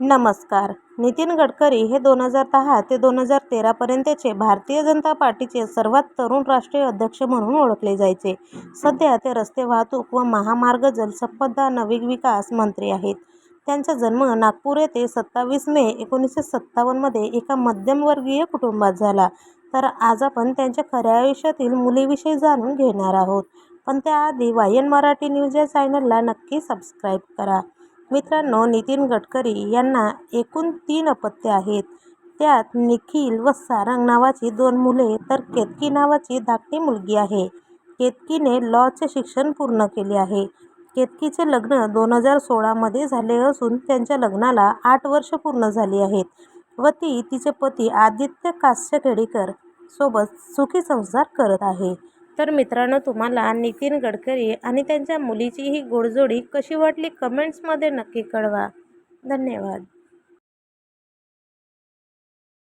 नमस्कार. नितीन गडकरी हे दोन हजार दहा ते दोन हजार तेरापर्यंतचे भारतीय जनता पार्टीचे सर्वात तरुण राष्ट्रीय अध्यक्ष म्हणून ओळखले जायचे. सध्या ते रस्ते वाहतूक व महामार्ग जलसंपदा विकास मंत्री आहेत. त्यांचा जन्म नागपूर येथे सत्तावीस मे एकोणीसशे सत्तावन्नमध्ये एका मध्यमवर्गीय कुटुंबात झाला. तर आज आपण त्यांच्या खऱ्या आयुष्यातील मुलीविषयी जाणून घेणार आहोत. पण त्याआधी वायन मराठी न्यूज या चॅनलला नक्की सबस्क्राईब करा. मित्रांनो नितीन गडकरी यांना एकूण तीन अपत्य आहेत. त्यात निखिल व सारंग नावाची दोन मुले तर केतकी नावाची धाकटी मुलगी आहे. केतकीने लॉचे शिक्षण पूर्ण केले आहे. केतकीचे लग्न दोन हजार सोळामध्ये झाले असून त्यांच्या लग्नाला आठ वर्ष पूर्ण झाली आहेत व ती तिचे पती आदित्य कास्य खेडेकर सोबत सुखी संसार करत आहे. तर मित्रांनो तुम्हाला नितीन गडकरी आणि त्यांच्या मुलीची ही गोडजोडी कशी वाटली कमेंट्समध्ये नक्की कळवा. धन्यवाद.